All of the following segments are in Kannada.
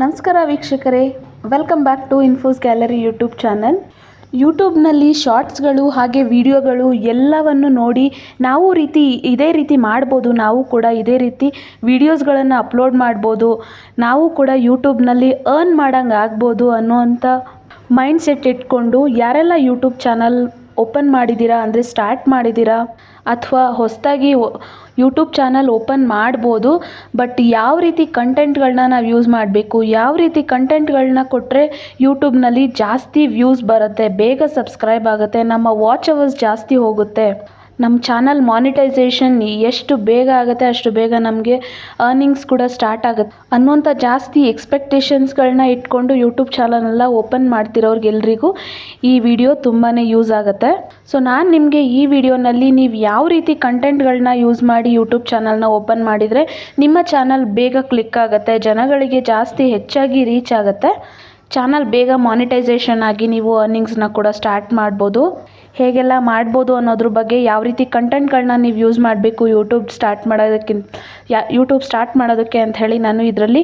ನಮಸ್ಕಾರ ವೀಕ್ಷಕರೇ. Welcome back to infos gallery YouTube channel ಯೂಟ್ಯೂಬ್ನಲ್ಲಿ ಶಾರ್ಟ್ಸ್ಗಳು ಹಾಗೆ ವಿಡಿಯೋಗಳು ಎಲ್ಲವನ್ನು ನೋಡಿ ನಾವು ರೀತಿ, ಇದೇ ರೀತಿ ಮಾಡ್ಬೋದು. ನಾವು ಕೂಡ ಇದೇ ರೀತಿ ವಿಡಿಯೋಸ್ಗಳನ್ನು ಅಪ್ಲೋಡ್ ಮಾಡ್ಬೋದು. ನಾವು ಕೂಡ ಯೂಟ್ಯೂಬ್ನಲ್ಲಿ ಅರ್ನ್ ಮಾಡಂಗೆ ಆಗ್ಬೋದು ಅನ್ನೋವಂಥ ಮೈಂಡ್ ಸೆಟ್ ಇಟ್ಕೊಂಡು ಯಾರೆಲ್ಲ ಯೂಟ್ಯೂಬ್ ಚಾನಲ್ ಓಪನ್ ಮಾಡಿದ್ದೀರಾ? ಅಂದರೆ ಸ್ಟಾರ್ಟ್ ಮಾಡಿದ್ದೀರಾ? ಅಥವಾ ಹೊಸದಾಗಿ ಯೂಟ್ಯೂಬ್ ಚಾನಲ್ ಓಪನ್ ಮಾಡ್ಬೋದು, ಬಟ್ ಯಾವ ರೀತಿ ಕಂಟೆಂಟ್ಗಳನ್ನ ನಾವು ಯೂಸ್ ಮಾಡಬೇಕು? ಯಾವ ರೀತಿ ಕಂಟೆಂಟ್ಗಳನ್ನ ಕೊಟ್ಟರೆ ಯೂಟ್ಯೂಬ್ನಲ್ಲಿ ಜಾಸ್ತಿ ವ್ಯೂಸ್ ಬರುತ್ತೆ, ಬೇಗ ಸಬ್ಸ್ಕ್ರೈಬ್ ಆಗುತ್ತೆ, ನಮ್ಮ ವಾಚ್ ಅವರ್ಸ್ ಜಾಸ್ತಿ ಹೋಗುತ್ತೆ? ನಮ್ಮ ಚಾನಲ್ ಮಾನಿಟೈಸೇಷನ್ ಎಷ್ಟು ಬೇಗ ಆಗುತ್ತೆ, ಅಷ್ಟು ಬೇಗ ನಮಗೆ ಅರ್ನಿಂಗ್ಸ್ ಕೂಡ ಸ್ಟಾರ್ಟ್ ಆಗುತ್ತೆ. ಅನ್ನುವಂಥ ಜಾಸ್ತಿ ಎಕ್ಸ್ಪೆಕ್ಟೇಷನ್ಸ್ಗಳನ್ನ ಇಟ್ಕೊಂಡು ಯೂಟ್ಯೂಬ್ ಚಾನಲ್ನೆಲ್ಲ ಓಪನ್ ಮಾಡ್ತಿರೋರ್ಗೆಲ್ರಿಗೂ ಈ ವಿಡಿಯೋ ತುಂಬಾ ಯೂಸ್ ಆಗುತ್ತೆ. ಸೊ ನಾನು ನಿಮಗೆ ಈ ವಿಡಿಯೋನಲ್ಲಿ ನೀವು ಯಾವ ರೀತಿ ಕಂಟೆಂಟ್ಗಳನ್ನ ಯೂಸ್ ಮಾಡಿ ಯೂಟ್ಯೂಬ್ ಚಾನಲ್ನ ಓಪನ್ ಮಾಡಿದರೆ ನಿಮ್ಮ ಚಾನಲ್ ಬೇಗ ಕ್ಲಿಕ್ ಆಗುತ್ತೆ, ಜನಗಳಿಗೆ ಜಾಸ್ತಿ ಹೆಚ್ಚಾಗಿ ರೀಚ್ ಆಗುತ್ತೆ. ಚಾನಲ್ ಬೇಗ ಮಾನಿಟೈಸೇಷನ್ ಆಗಿ ನೀವು ಅರ್ನಿಂಗ್ಸ್ನ ಕೂಡ ಸ್ಟಾರ್ಟ್ ಮಾಡ್ಬೋದು. ಹೇಗೆಲ್ಲ ಮಾಡ್ಬೋದು ಅನ್ನೋದ್ರ ಬಗ್ಗೆ ಯಾವ ರೀತಿ ಕಂಟೆಂಟ್ಗಳನ್ನ ನೀವು ಯೂಸ್ ಮಾಡಬೇಕು ಯೂಟ್ಯೂಬ್ ಸ್ಟಾರ್ಟ್ ಮಾಡೋದಕ್ಕಿಂತ, ಯಾ ಯೂಟ್ಯೂಬ್ ಸ್ಟಾರ್ಟ್ ಮಾಡೋದಕ್ಕೆ ಅಂತ ಹೇಳಿ ನಾನು ಇದರಲ್ಲಿ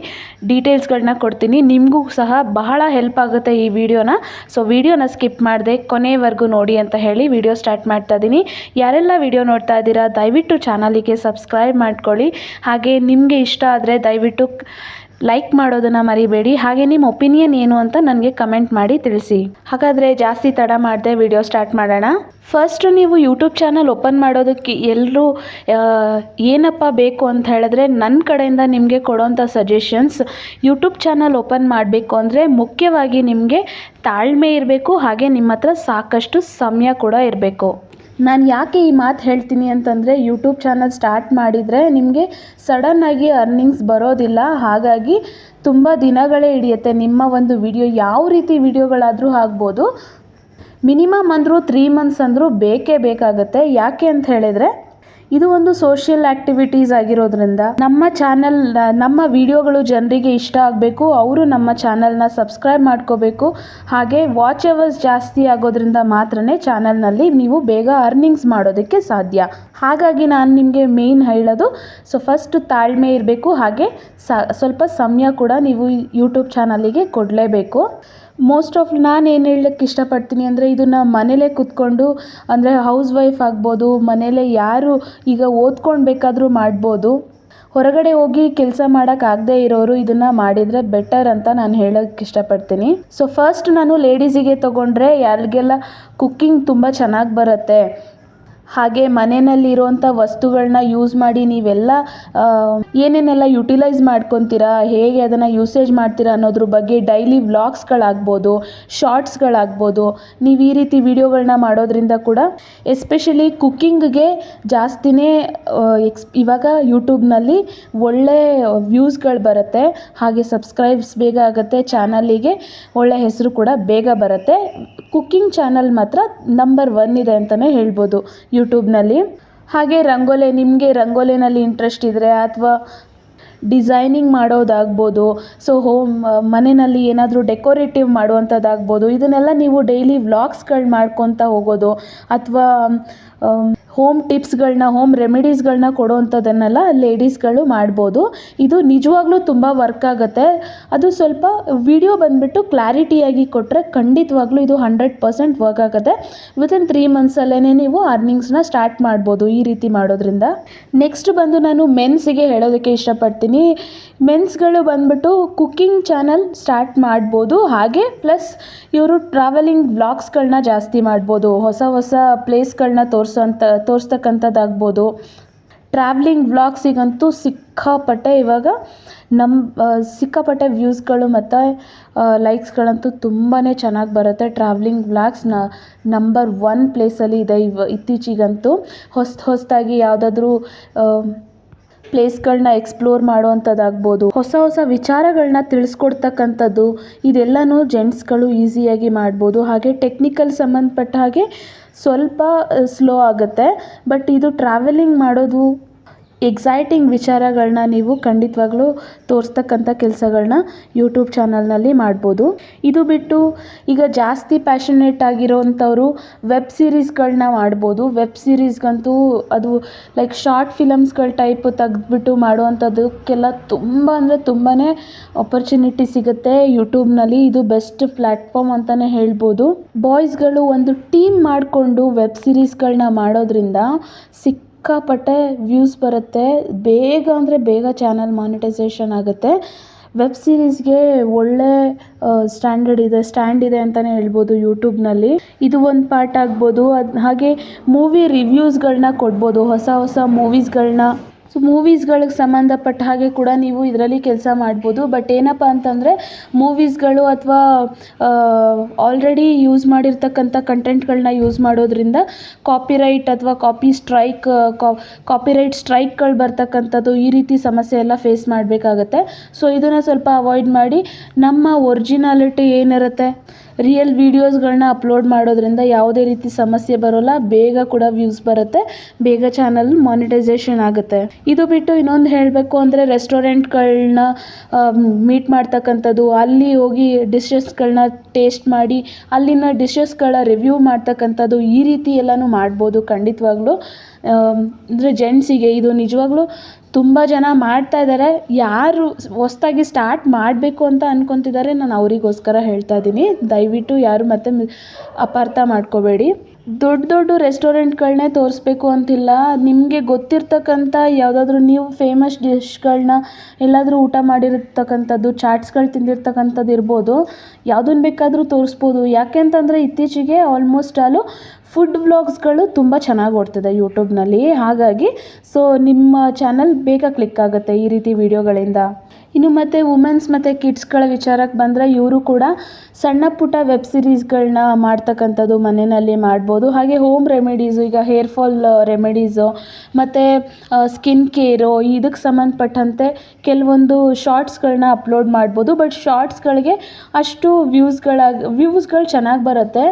ಡೀಟೇಲ್ಸ್ಗಳನ್ನ ಕೊಡ್ತೀನಿ. ನಿಮಗೂ ಸಹ ಬಹಳ ಹೆಲ್ಪ್ ಆಗುತ್ತೆ ಈ ವಿಡಿಯೋನ ಸೊ ವಿಡಿಯೋನ ಸ್ಕಿಪ್ ಮಾಡದೆ ಕೊನೆವರೆಗೂ ನೋಡಿ ಅಂತ ಹೇಳಿ ವಿಡಿಯೋ ಸ್ಟಾರ್ಟ್ ಮಾಡ್ತಾ ಇದ್ದೀನಿ ಯಾರೆಲ್ಲ ವಿಡಿಯೋ ನೋಡ್ತಾ ಇದ್ದೀರಾ, ದಯವಿಟ್ಟು ಚಾನಲಿಗೆ ಸಬ್ಸ್ಕ್ರೈಬ್ ಮಾಡ್ಕೊಳ್ಳಿ. ಹಾಗೆ ನಿಮಗೆ ಇಷ್ಟ ಆದರೆ ದಯವಿಟ್ಟು ಲೈಕ್ ಮಾಡೋದನ್ನು ಮರಿಬೇಡಿ. ಹಾಗೆ ನಿಮ್ಮ ಒಪಿನಿಯನ್ ಏನು ಅಂತ ನನಗೆ ಕಮೆಂಟ್ ಮಾಡಿ ತಿಳಿಸಿ. ಹಾಗಾದರೆ ಜಾಸ್ತಿ ತಡ ಮಾಡದೆ ವಿಡಿಯೋ ಸ್ಟಾರ್ಟ್ ಮಾಡೋಣ. ಫಸ್ಟು ನೀವು ಯೂಟ್ಯೂಬ್ ಚಾನಲ್ ಓಪನ್ ಮಾಡೋದಕ್ಕೆ ಎಲ್ಲರೂ ಏನಪ್ಪ ಬೇಕು ಅಂತ ಹೇಳಿದ್ರೆ ನನ್ನ ಕಡೆಯಿಂದ ನಿಮಗೆ ಕೊಡೋಂಥ ಸಜೆಷನ್ಸ್ ಯೂಟ್ಯೂಬ್ ಚಾನಲ್ ಓಪನ್ ಮಾಡಬೇಕು ಅಂದರೆ ಮುಖ್ಯವಾಗಿ ನಿಮಗೆ ತಾಳ್ಮೆ ಇರಬೇಕು, ಹಾಗೆ ನಿಮ್ಮ ಹತ್ರ ಸಾಕಷ್ಟು ಸಮಯ ಕೂಡ ಇರಬೇಕು. ನಾನು ಯಾಕೆ ಈ ಮಾತು ಹೇಳ್ತೀನಿ ಅಂತಂದರೆ ಯೂಟ್ಯೂಬ್ ಚಾನಲ್ ಸ್ಟಾರ್ಟ್ ಮಾಡಿದರೆ ನಿಮಗೆ ಸಡನ್ನಾಗಿ ಅರ್ನಿಂಗ್ಸ್ ಬರೋದಿಲ್ಲ. ಹಾಗಾಗಿ ತುಂಬ ದಿನಗಳೇ ಹಿಡಿಯುತ್ತೆ. ನಿಮ್ಮ ಒಂದು ವಿಡಿಯೋ ಯಾವ ರೀತಿ ವಿಡಿಯೋಗಳಾದರೂ ಆಗ್ಬೋದು. ಮಿನಿಮಮ್ ಅಂದರೂ ತ್ರೀ ಮಂತ್ಸ್ ಅಂದರೂ ಬೇಕೇ ಬೇಕಾಗುತ್ತೆ. ಯಾಕೆ ಅಂತ ಹೇಳಿದರೆ ಇದು ಒಂದು ಸೋಷಿಯಲ್ ಆಕ್ಟಿವಿಟೀಸ್ ಆಗಿರೋದ್ರಿಂದ ನಮ್ಮ ಚಾನೆಲ್ ನಮ್ಮ ವಿಡಿಯೋಗಳು ಜನರಿಗೆ ಇಷ್ಟ ಆಗಬೇಕು, ಅವರು ನಮ್ಮ ಚಾನೆಲ್ನ ಸಬ್ಸ್ಕ್ರೈಬ್ ಮಾಡ್ಕೋಬೇಕು. ಹಾಗೆ ವಾಚ್ ಅವರ್ಸ್ ಜಾಸ್ತಿ ಆಗೋದ್ರಿಂದ ಮಾತ್ರನೇ ಚಾನಲ್ನಲ್ಲಿ ನೀವು ಬೇಗ ಅರ್ನಿಂಗ್ಸ್ ಮಾಡೋದಕ್ಕೆ ಸಾಧ್ಯ. ಹಾಗಾಗಿ ನಾನು ನಿಮಗೆ ಮೇನ್ ಹೇಳೋದು ಸೊ ಫಸ್ಟ್ ತಾಳ್ಮೆ ಇರಬೇಕು, ಹಾಗೆ ಸ್ವಲ್ಪ ಸಮಯ ಕೂಡ ನೀವು ಯೂಟ್ಯೂಬ್ ಚಾನಲಿಗೆ ಕೊಡಲೇಬೇಕು. ಮೋಸ್ಟ್ ಆಫ್ ನಾನು ಏನು ಹೇಳಕ್ಕೆ ಇಷ್ಟಪಡ್ತೀನಿ ಅಂದರೆ ಇದನ್ನು ಮನೇಲೇ ಕೂತ್ಕೊಂಡು, ಅಂದರೆ ಹೌಸ್ ವೈಫ್ ಆಗ್ಬೋದು, ಮನೇಲೇ ಯಾರು ಈಗ ಓದ್ಕೊಂಡು ಬೇಕಾದರೂ ಮಾಡ್ಬೋದು. ಹೊರಗಡೆ ಹೋಗಿ ಕೆಲಸ ಮಾಡೋಕ್ಕಾಗದೇ ಇರೋರು ಇದನ್ನು ಮಾಡಿದರೆ ಬೆಟರ್ ಅಂತ ನಾನು ಹೇಳೋಕ್ಕೆ ಇಷ್ಟಪಡ್ತೀನಿ. ಸೊ ಫಸ್ಟ್ ನಾನು ಲೇಡೀಸಿಗೆ ತೊಗೊಂಡ್ರೆ ಯಾರಿಗೆಲ್ಲ ಕುಕ್ಕಿಂಗ್ ತುಂಬ ಚೆನ್ನಾಗಿ ಬರುತ್ತೆ. ಹಾಗೆ ಮನೆಯಲ್ಲಿರುವಂಥ ವಸ್ತುಗಳನ್ನ ಯೂಸ್ ಮಾಡಿ ನೀವೆಲ್ಲ ಏನೇನೆಲ್ಲ ಯುಟಿಲೈಸ್ ಮಾಡ್ಕೊತೀರಾ, ಹೇಗೆ ಅದನ್ನು ಯೂಸೇಜ್ ಮಾಡ್ತೀರಾ ಅನ್ನೋದ್ರ ಬಗ್ಗೆ ಡೈಲಿ ವ್ಲಾಗ್ಸ್ಗಳಾಗ್ಬೋದು ಶಾರ್ಟ್ಸ್ಗಳಾಗ್ಬೋದು ನೀವು ಈ ರೀತಿ ವಿಡಿಯೋಗಳನ್ನ ಮಾಡೋದ್ರಿಂದ ಕೂಡ ಎಸ್ಪೆಷಲಿ ಕುಕ್ಕಿಂಗ್ಗೆ ಜಾಸ್ತಿನೇ ಎಕ್ಸ್ ಇವಾಗ ಯೂಟ್ಯೂಬ್ನಲ್ಲಿ ಒಳ್ಳೆ ವ್ಯೂಸ್ಗಳು ಬರುತ್ತೆ, ಹಾಗೆ ಸಬ್ಸ್ಕ್ರೈಬ್ಸ್ ಬೇಗ ಆಗುತ್ತೆ ಚಾನಲಿಗೆ ಒಳ್ಳೆ ಹೆಸರು ಕೂಡ ಬೇಗ ಬರುತ್ತೆ. ಕುಕ್ಕಿಂಗ್ ಚಾನಲ್ ಮಾತ್ರ ನಂಬರ್ ಒನ್ ಇದೆ ಅಂತಲೇ ಹೇಳ್ಬೋದು ಯೂಟ್ಯೂಬ್ನಲ್ಲಿ. ಹಾಗೆ ರಂಗೋಲೆ, ನಿಮಗೆ ರಂಗೋಲಿನಲ್ಲಿ ಇಂಟ್ರೆಸ್ಟ್ ಇದ್ದರೆ ಅಥವಾ ಡಿಸೈನಿಂಗ್ ಮಾಡೋದಾಗ್ಬೋದು ಸೊ ಹೋಮ್ ಮನೆಯಲ್ಲಿ ಏನಾದರೂ ಡೆಕೋರೇಟಿವ್ ಮಾಡುವಂಥದ್ದಾಗ್ಬೋದು, ಇದನ್ನೆಲ್ಲ ನೀವು ಡೈಲಿ ವ್ಲಾಗ್ಸ್ಗಳು ಮಾಡ್ಕೊತಾ ಹೋಗೋದು, ಅಥವಾ ಹೋಮ್ ಟಿಪ್ಸ್ಗಳನ್ನ ಹೋಮ್ ರೆಮಿಡೀಸ್ಗಳನ್ನ ಕೊಡೋವಂಥದ್ದನ್ನೆಲ್ಲ ಲೇಡೀಸ್ಗಳು ಮಾಡ್ಬೋದು. ಇದು ನಿಜವಾಗ್ಲೂ ತುಂಬ ವರ್ಕ್ ಆಗುತ್ತೆ. ಅದು ಸ್ವಲ್ಪ ವಿಡಿಯೋ ಬಂದುಬಿಟ್ಟು ಕ್ಲಾರಿಟಿಯಾಗಿ ಕೊಟ್ಟರೆ ಖಂಡಿತವಾಗ್ಲೂ ಇದು ಹಂಡ್ರೆಡ್ ಪರ್ಸೆಂಟ್ ವರ್ಕ್ ಆಗುತ್ತೆ. ವಿತಿನ್ ತ್ರೀ ಮಂತ್ಸಲ್ಲೇ ನೀವು ಅರ್ನಿಂಗ್ಸ್ನ ಸ್ಟಾರ್ಟ್ ಮಾಡ್ಬೋದು ಈ ರೀತಿ ಮಾಡೋದ್ರಿಂದ. ನೆಕ್ಸ್ಟ್ ಬಂದು ನಾನು ಮೆನ್ಸಿಗೆ ಹೇಳೋದಕ್ಕೆ ಇಷ್ಟಪಡ್ತೀನಿ. ಮೆನ್ಸ್ಗಳು ಬಂದ್ಬಿಟ್ಟು ಕುಕ್ಕಿಂಗ್ ಚಾನಲ್ ಸ್ಟಾರ್ಟ್ ಮಾಡ್ಬೋದು. ಹಾಗೆ ಪ್ಲಸ್ ಇವರು ಟ್ರಾವೆಲಿಂಗ್ ವ್ಲಾಗ್ಸ್ಗಳನ್ನ ಜಾಸ್ತಿ ಮಾಡ್ಬೋದು. ಹೊಸ ಹೊಸ ಪ್ಲೇಸ್ಗಳನ್ನ ತೋರಿಸೋಂಥ ತೋರಿಸ್ತಕ್ಕಂಥದ್ದಾಗ್ಬೋದು. ಟ್ರಾವ್ಲಿಂಗ್ ವ್ಲಾಗ್ಸಿಗಂತೂ ಸಿಕ್ಕಾಪಟ್ಟೆ ಇವಾಗ ನಮ್ಮ ಸಿಕ್ಕಾಪಟ್ಟೆ ವ್ಯೂಸ್ಗಳು ಮತ್ತು ಲೈಕ್ಸ್ಗಳಂತೂ ತುಂಬಾ ಚೆನ್ನಾಗಿ ಬರುತ್ತೆ. ಟ್ರಾವ್ಲಿಂಗ್ನ ನಂಬರ್ ಒನ್ ಪ್ಲೇಸಲ್ಲಿ ಇದೆ ಇವ, ಇತ್ತೀಚಿಗಂತೂ. ಹೊಸ ಹೊಸದಾಗಿ ಯಾವುದಾದ್ರೂ ಪ್ಲೇಸ್ಗಳನ್ನ ಎಕ್ಸ್ಪ್ಲೋರ್ ಮಾಡುವಂಥದ್ದಾಗ್ಬೋದು ಹೊಸ ಹೊಸ ವಿಚಾರಗಳನ್ನ ತಿಳಿಸ್ಕೊಡ್ತಕ್ಕಂಥದ್ದು, ಇದೆಲ್ಲನೂ ಜೆಂಟ್ಸ್ಗಳು ಈಸಿಯಾಗಿ ಮಾಡ್ಬೋದು. ಹಾಗೆ ಟೆಕ್ನಿಕಲ್ ಸಂಬಂಧಪಟ್ಟ ಹಾಗೆ ಸ್ವಲ್ಪ ಸ್ಲೋ ಆಗುತ್ತೆ. ಬಟ್ ಇದು ಟ್ರಾವೆಲಿಂಗ್ ಮಾಡೋದು ಎಕ್ಸೈಟಿಂಗ್ ವಿಚಾರಗಳನ್ನ ನೀವು ಖಂಡಿತವಾಗ್ಲೂ ತೋರಿಸ್ತಕ್ಕಂಥ ಕೆಲಸಗಳನ್ನ ಯೂಟ್ಯೂಬ್ ಚಾನಲ್ನಲ್ಲಿ ಮಾಡ್ಬೋದು. ಇದು ಬಿಟ್ಟು ಈಗ ಜಾಸ್ತಿ ಪ್ಯಾಷನೇಟ್ ಆಗಿರೋವಂಥವ್ರು ವೆಬ್ ಸೀರೀಸ್ಗಳನ್ನ ಮಾಡ್ಬೋದು. ವೆಬ್ ಸೀರೀಸ್ಗಂತೂ ಅದು ಲೈಕ್ ಶಾರ್ಟ್ ಫಿಲಮ್ಸ್ಗಳ ಟೈಪ್ ತೆಗೆದ್ಬಿಟ್ಟು ಮಾಡುವಂಥದ್ದಕ್ಕೆಲ್ಲ ತುಂಬ ಅಂದರೆ ತುಂಬಾ ಆಪರ್ಚುನಿಟಿ ಸಿಗುತ್ತೆ ಯೂಟ್ಯೂಬ್ನಲ್ಲಿ ಇದು ಬೆಸ್ಟ್ ಪ್ಲ್ಯಾಟ್ಫಾರ್ಮ್ ಅಂತಲೇ ಹೇಳ್ಬೋದು. ಬಾಯ್ಸ್ಗಳು ಒಂದು ಟೀಮ್ ಮಾಡಿಕೊಂಡು ವೆಬ್ ಸೀರೀಸ್ಗಳನ್ನ ಮಾಡೋದ್ರಿಂದ ಸಿಕ್ಕಾಪಟ್ಟೆ ವ್ಯೂಸ್ ಬರುತ್ತೆ. ಬೇಗ ಅಂದರೆ ಬೇಗ ಚಾನಲ್ ಮಾನಿಟೈಸೇಷನ್ ಆಗುತ್ತೆ. ವೆಬ್ ಸೀರೀಸ್ಗೆ ಒಳ್ಳೆ ಸ್ಟ್ಯಾಂಡರ್ಡ್ ಇದೆ ಸ್ಟ್ಯಾಂಡ್ ಇದೆ ಅಂತಲೇ ಹೇಳ್ಬೋದು ಯೂಟ್ಯೂಬ್ನಲ್ಲಿ ಇದು ಒಂದು ಪಾರ್ಟ್ ಆಗ್ಬೋದು. ಅದು ಹಾಗೆ ಮೂವಿ ರಿವ್ಯೂಸ್ಗಳನ್ನ ಕೊಡ್ಬೋದು, ಹೊಸ ಹೊಸ ಮೂವೀಸ್ಗಳನ್ನ ಸೊ ಮೂವೀಸ್ಗಳಿಗೆ ಸಂಬಂಧಪಟ್ಟ ಹಾಗೆ ಕೂಡ ನೀವು ಇದರಲ್ಲಿ ಕೆಲಸ ಮಾಡ್ಬೋದು. ಬಟ್ ಏನಪ್ಪ ಅಂತಂದರೆ ಮೂವೀಸ್ಗಳು ಅಥವಾ ಆಲ್ರೆಡಿ ಯೂಸ್ ಮಾಡಿರ್ತಕ್ಕಂಥ ಕಂಟೆಂಟ್ಗಳನ್ನ ಯೂಸ್ ಮಾಡೋದ್ರಿಂದ ಕಾಪಿರೈಟ್ ಅಥವಾ ಕಾಪಿ ಸ್ಟ್ರೈಕ್ ಕಾಪಿರೈಟ್ ಸ್ಟ್ರೈಕ್ಗಳು ಬರ್ತಕ್ಕಂಥದ್ದು ಈ ರೀತಿ ಸಮಸ್ಯೆ ಎಲ್ಲ ಫೇಸ್ ಮಾಡಬೇಕಾಗತ್ತೆ. ಸೊ ಇದನ್ನು ಸ್ವಲ್ಪ ಅವಾಯ್ಡ್ ಮಾಡಿ, ನಮ್ಮ ಒರಿಜಿನಾಲಿಟಿ ಏನಿರುತ್ತೆ? ರಿಯಲ್ ವೀಡಿಯೋಸ್ಗಳನ್ನ ಅಪ್ಲೋಡ್ ಮಾಡೋದ್ರಿಂದ ಯಾವುದೇ ರೀತಿ ಸಮಸ್ಯೆ ಬರೋಲ್ಲ, ಬೇಗ ಕೂಡ ವ್ಯೂಸ್ ಬರುತ್ತೆ, ಬೇಗ ಚಾನಲ್ ಮಾನಿಟೈಸೇಷನ್ ಆಗುತ್ತೆ. ಇದು ಬಿಟ್ಟು ಇನ್ನೊಂದು ಹೇಳಬೇಕು ಅಂದರೆ ರೆಸ್ಟೋರೆಂಟ್ಗಳನ್ನ ಮೀಟ್ ಮಾಡ್ತಕ್ಕಂಥದ್ದು, ಅಲ್ಲಿ ಹೋಗಿ ಡಿಶಸ್ಗಳನ್ನ ಟೇಸ್ಟ್ ಮಾಡಿ, ಅಲ್ಲಿನ ಡಿಶಸ್ಗಳ ರಿವ್ಯೂ ಮಾಡ್ತಕ್ಕಂಥದ್ದು ಈ ರೀತಿ ಎಲ್ಲನೂ ಮಾಡ್ಬೋದು ಖಂಡಿತವಾಗ್ಲೂ. ಅಂದರೆ ಜೆಂಟ್ಸಿಗೆ ಇದು ನಿಜವಾಗ್ಲೂ ತುಂಬ ಜನ ಮಾಡ್ತಾ ಇದ್ದಾರೆ ಯಾರು ಹೊಸ್ದಾಗಿ ಸ್ಟಾರ್ಟ್ ಮಾಡಬೇಕು ಅಂತ ಅಂದ್ಕೊತಿದ್ದಾರೆ ನಾನು ಅವರಿಗೋಸ್ಕರ ಹೇಳ್ತಾ ಇದ್ದೀನಿ ದಯವಿಟ್ಟು ಯಾರು ಮತ್ತೆ ಅಪಾರ್ಥ ಮಾಡ್ಕೋಬೇಡಿ. ದೊಡ್ಡ ದೊಡ್ಡ ರೆಸ್ಟೋರೆಂಟ್ಗಳನ್ನೇ ತೋರಿಸ್ಬೇಕು ಅಂತಿಲ್ಲ. ನಿಮಗೆ ಗೊತ್ತಿರ್ತಕ್ಕಂಥ ಯಾವುದಾದ್ರೂ ನೀವು ಫೇಮಸ್ ಡಿಶ್ಗಳನ್ನ ಎಲ್ಲಾದರೂ ಊಟ ಮಾಡಿರ್ತಕ್ಕಂಥದ್ದು, ಚಾಟ್ಸ್ಗಳು ತಿಂದಿರ್ತಕ್ಕಂಥದ್ದು ಇರ್ಬೋದು. ಯಾವುದನ್ನು ಬೇಕಾದರೂ ತೋರಿಸ್ಬೋದು. ಯಾಕೆ ಅಂತಂದರೆ ಇತ್ತೀಚೆಗೆ ಆಲ್ಮೋಸ್ಟ್ ಆಲು ಫುಡ್ ವ್ಲಾಗ್ಸ್ಗಳು ತುಂಬ ಚೆನ್ನಾಗಿ ಓಡ್ತಿದೆ ಯೂಟ್ಯೂಬ್ನಲ್ಲಿ ಹಾಗಾಗಿ ಸೊ ನಿಮ್ಮ ಚಾನಲ್ ಬೇಗ ಕ್ಲಿಕ್ ಆಗುತ್ತೆ ಈ ರೀತಿ ವಿಡಿಯೋಗಳಿಂದ ಇನ್ನು ಮತ್ತು ವುಮೆನ್ಸ್ ಮತ್ತು ಕಿಡ್ಸ್ಗಳ ವಿಚಾರಕ್ಕೆ ಬಂದರೆ ಇವರು ಕೂಡ ಸಣ್ಣ ಪುಟ್ಟ ವೆಬ್ ಸೀರೀಸ್ಗಳನ್ನ ಮಾಡ್ತಕ್ಕಂಥದ್ದು ಮನೆಯಲ್ಲಿ ಮಾಡ್ಬೋದು. ಹಾಗೆ ಹೋಮ್ ರೆಮಿಡೀಸು ಈಗ ಹೇರ್ ಫಾಲ್ ರೆಮಿಡೀಸು ಮತ್ತು ಸ್ಕಿನ್ ಕೇರು ಇದಕ್ಕೆ ಸಂಬಂಧಪಟ್ಟಂತೆ ಕೆಲವೊಂದು ಶಾರ್ಟ್ಸ್ಗಳನ್ನ ಅಪ್ಲೋಡ್ ಮಾಡ್ಬೋದು. ಬಟ್ ಶಾರ್ಟ್ಸ್ಗಳಿಗೆ ಅಷ್ಟು ವ್ಯೂಸ್ಗಳಾಗಿ ವ್ಯೂಸ್ಗಳು ಚೆನ್ನಾಗಿ ಬರುತ್ತೆ.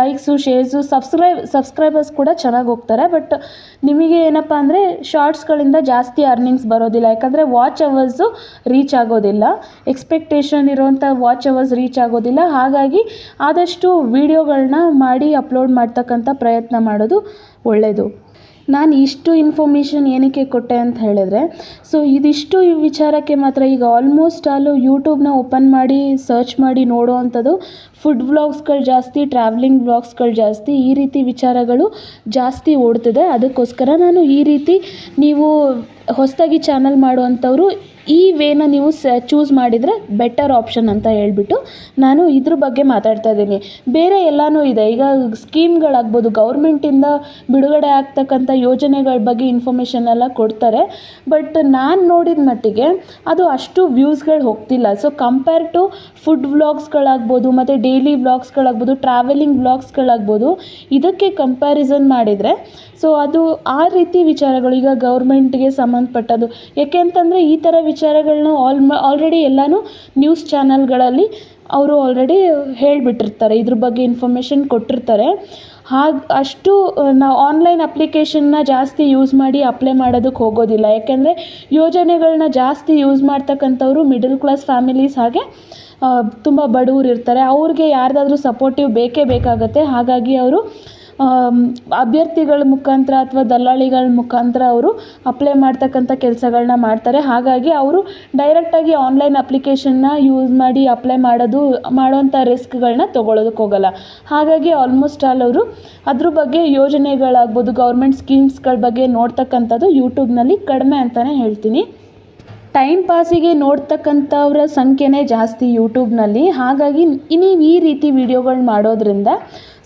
ಲೈಕ್ಸು ಶೇರ್ಸು ಸಬ್ಸ್ಕ್ರೈಬ್ ಸಬ್ಸ್ಕ್ರೈಬರ್ಸ್ ಕೂಡ ಚೆನ್ನಾಗಿ ಹೋಗ್ತಾರೆ. ಬಟ್ ನಿಮಗೆ ಏನಪ್ಪ ಅಂದರೆ ಶಾರ್ಟ್ಸ್ಗಳಿಂದ ಜಾಸ್ತಿ ಅರ್ನಿಂಗ್ಸ್ ಬರೋದಿಲ್ಲ. ಯಾಕಂದರೆ ವಾಚ್ ಅವರ್ಸು ರೀಚ್ ಆಗೋದಿಲ್ಲ. ಎಕ್ಸ್ಪೆಕ್ಟೇಷನ್ ಇರೋವಂಥ ವಾಚ್ ಅವರ್ಸ್ ರೀಚ್ ಆಗೋದಿಲ್ಲ. ಹಾಗಾಗಿ ಆದಷ್ಟು ವೀಡಿಯೋಗಳನ್ನ ಮಾಡಿ ಅಪ್ಲೋಡ್ ಮಾಡ್ತಕ್ಕಂಥ ಪ್ರಯತ್ನ ಮಾಡೋದು ಒಳ್ಳೆಯದು ನಾನು ಇಷ್ಟು ಇನ್ಫಾರ್ಮೇಷನ್ ಏನಕ್ಕೆ ಕೊಟ್ಟೆ ಅಂತ ಹೇಳಿದ್ರೆ ಸೊ ಇದಿಷ್ಟು ವಿಚಾರಕ್ಕೆ ಮಾತ್ರ ಈಗ ಆಲ್ಮೋಸ್ಟ್ ಆಲು ಯೂಟ್ಯೂಬ್ನ ಓಪನ್ ಮಾಡಿ ಸರ್ಚ್ ಮಾಡಿ ನೋಡೋ ಅಂಥದ್ದು ಫುಡ್ ವ್ಲಾಗ್ಸ್ಗಳು ಜಾಸ್ತಿ ಟ್ರಾವೆಲಿಂಗ್ ವ್ಲಾಗ್ಸ್ಗಳು ಜಾಸ್ತಿ, ಈ ರೀತಿ ವಿಚಾರಗಳು ಜಾಸ್ತಿ ಓಡ್ತಿದೆ. ಅದಕ್ಕೋಸ್ಕರ ನಾನು ಈ ರೀತಿ ನೀವು ಹೊಸದಾಗಿ ಚಾನಲ್ ಮಾಡುವಂಥವ್ರು ಈ ವೇನ ನೀವು ಸ ಚೂಸ್ ಮಾಡಿದರೆ ಬೆಟರ್ ಆಪ್ಷನ್ ಅಂತ ಹೇಳ್ಬಿಟ್ಟು ನಾನು ಇದ್ರ ಬಗ್ಗೆ ಮಾತಾಡ್ತಾ ಇದ್ದೀನಿ. ಬೇರೆ ಎಲ್ಲನೂ ಇದೆ. ಈಗ ಸ್ಕೀಮ್ಗಳಾಗ್ಬೋದು ಗೌರ್ಮೆಂಟಿಂದ ಬಿಡುಗಡೆ ಆಗ್ತಕ್ಕಂಥ ಯೋಜನೆಗಳ ಬಗ್ಗೆ ಇನ್ಫಾರ್ಮೇಷನ್ ಎಲ್ಲ ಕೊಡ್ತಾರೆ. ಬಟ್ ನಾನು ನೋಡಿದ ಮಟ್ಟಿಗೆ ಅದು ಅಷ್ಟು ವ್ಯೂಸ್ಗಳು ಹೋಗ್ತಿಲ್ಲ. ಸೊ ಕಂಪೇರ್ ಟು ಫುಡ್ ವ್ಲಾಗ್ಸ್ಗಳಾಗ್ಬೋದು ಮತ್ತು ಡೈಲಿ ವ್ಲಾಗ್ಸ್ಗಳಾಗ್ಬೋದು ಟ್ರಾವೆಲಿಂಗ್ ವ್ಲಾಗ್ಸ್ಗಳಾಗ್ಬೋದು ಇದಕ್ಕೆ ಕಂಪ್ಯಾರಿಸನ್ ಮಾಡಿದರೆ ಸೊ ಅದು ಆ ರೀತಿ ವಿಚಾರಗಳು ಈಗ ಗೌರ್ಮೆಂಟ್ಗೆ ಸಂಬಂಧಪಟ್ಟದ್ದು. ಯಾಕೆ ಅಂತಂದರೆ ಈ ಥರ ವಿಚಾರಗಳನ್ನ ಆಲ್ಮ ಆಲ್ರೆಡಿ ಎಲ್ಲನೂ ನ್ಯೂಸ್ ಚಾನಲ್ಗಳಲ್ಲಿ ಅವರು ಆಲ್ರೆಡಿ ಹೇಳಿಬಿಟ್ಟಿರ್ತಾರೆ. ಇದ್ರ ಬಗ್ಗೆ ಇನ್ಫಾರ್ಮೇಷನ್ ಕೊಟ್ಟಿರ್ತಾರೆ. ಹಾಗೆ, ಅಷ್ಟು ನಾವು ಆನ್ಲೈನ್ ಅಪ್ಲಿಕೇಶನ್ನ ಜಾಸ್ತಿ ಯೂಸ್ ಮಾಡಿ ಅಪ್ಲೈ ಮಾಡೋದಕ್ಕೆ ಹೋಗೋದಿಲ್ಲ. ಯಾಕೆಂದರೆ ಯೋಜನೆಗಳನ್ನ ಜಾಸ್ತಿ ಯೂಸ್ ಮಾಡ್ತಕ್ಕಂಥವ್ರು ಮಿಡಲ್ ಕ್ಲಾಸ್ ಫ್ಯಾಮಿಲೀಸ್ ಹಾಗೆ ತುಂಬ ಬಡವ್ರು ಇರ್ತಾರೆ. ಅವ್ರಿಗೆ ಯಾರ್ದಾದ್ರೂ ಸಪೋರ್ಟಿವ್ ಬೇಕೇ ಬೇಕಾಗುತ್ತೆ. ಹಾಗಾಗಿ ಅವರು ಅಭ್ಯರ್ಥಿಗಳ ಮುಖಾಂತರ ಅಥವಾ ದಲ್ಲಾಳಿಗಳ ಮುಖಾಂತರ ಅವರು ಅಪ್ಲೈ ಮಾಡ್ತಕ್ಕಂಥ ಕೆಲಸಗಳನ್ನ ಮಾಡ್ತಾರೆ. ಹಾಗಾಗಿ ಅವರು ಡೈರೆಕ್ಟಾಗಿ ಆನ್ಲೈನ್ ಅಪ್ಲಿಕೇಶನ್ನ ಯೂಸ್ ಮಾಡಿ ಅಪ್ಲೈ ಮಾಡೋದು, ಮಾಡೋಂಥ ರಿಸ್ಕ್ಗಳನ್ನ ತೊಗೊಳೋದಕ್ಕೆ ಹೋಗಲ್ಲ. ಹಾಗಾಗಿ ಆಲ್ಮೋಸ್ಟ್ ಆಲ್ ಅವರು ಅದ್ರ ಬಗ್ಗೆ ಯೋಜನೆಗಳಾಗ್ಬೋದು ಗೌರ್ಮೆಂಟ್ ಸ್ಕೀಮ್ಸ್ಗಳ ಬಗ್ಗೆ ನೋಡ್ತಕ್ಕಂಥದ್ದು ಯೂಟ್ಯೂಬ್ನಲ್ಲಿ ಕಡಿಮೆ ಅಂತಲೇ ಹೇಳ್ತೀನಿ. ಟೈಮ್ ಪಾಸಿಗೆ ನೋಡ್ತಕ್ಕಂಥವ್ರ ಸಂಖ್ಯೆನೇ ಜಾಸ್ತಿ ಯೂಟ್ಯೂಬ್ನಲ್ಲಿ ಹಾಗಾಗಿ ನೀವು ಈ ರೀತಿ ವಿಡಿಯೋಗಳು ಮಾಡೋದ್ರಿಂದ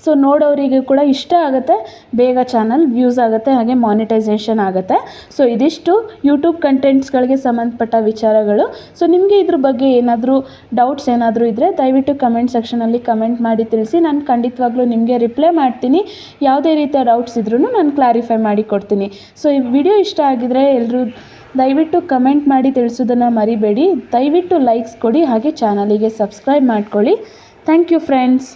ಸೊ ನೋಡೋರಿಗೆ ಕೂಡ ಇಷ್ಟ ಆಗುತ್ತೆ. ಬೇಗ ಚಾನಲ್ ವ್ಯೂಸ್ ಆಗುತ್ತೆ, ಹಾಗೆ ಮಾನಿಟೈಸೇಷನ್ ಆಗುತ್ತೆ. ಸೊ ಇದಿಷ್ಟು ಯೂಟ್ಯೂಬ್ ಕಂಟೆಂಟ್ಸ್ಗಳಿಗೆ ಸಂಬಂಧಪಟ್ಟ ವಿಚಾರಗಳು. ಸೊ ನಿಮಗೆ ಇದ್ರ ಬಗ್ಗೆ ಏನಾದರೂ ಡೌಟ್ಸ್ ಏನಾದರೂ ಇದ್ದರೆ ದಯವಿಟ್ಟು ಕಮೆಂಟ್ ಸೆಕ್ಷನಲ್ಲಿ ಕಮೆಂಟ್ ಮಾಡಿ ತಿಳಿಸಿ. ನಾನು ಖಂಡಿತವಾಗ್ಲೂ ನಿಮಗೆ ರಿಪ್ಲೈ ಮಾಡ್ತೀನಿ. ಯಾವುದೇ ರೀತಿಯ ಡೌಟ್ಸ್ ಇದ್ರೂ ನಾನು ಕ್ಲಾರಿಫೈ ಮಾಡಿ ಕೊಡ್ತೀನಿ. ಸೊ ಈ ವಿಡಿಯೋ ಇಷ್ಟ ಆಗಿದರೆ ಎಲ್ಲರೂ ದಯವಿಟ್ಟು ಕಮೆಂಟ್ ಮಾಡಿ ತಿಳಿಸೋದನ್ನು ಮರಿಬೇಡಿ. ದಯವಿಟ್ಟು ಲೈಕ್ಸ್ ಕೊಡಿ, ಹಾಗೆ ಚಾನಲಿಗೆ ಸಬ್ಸ್ಕ್ರೈಬ್ ಮಾಡ್ಕೊಳ್ಳಿ. Thank you friends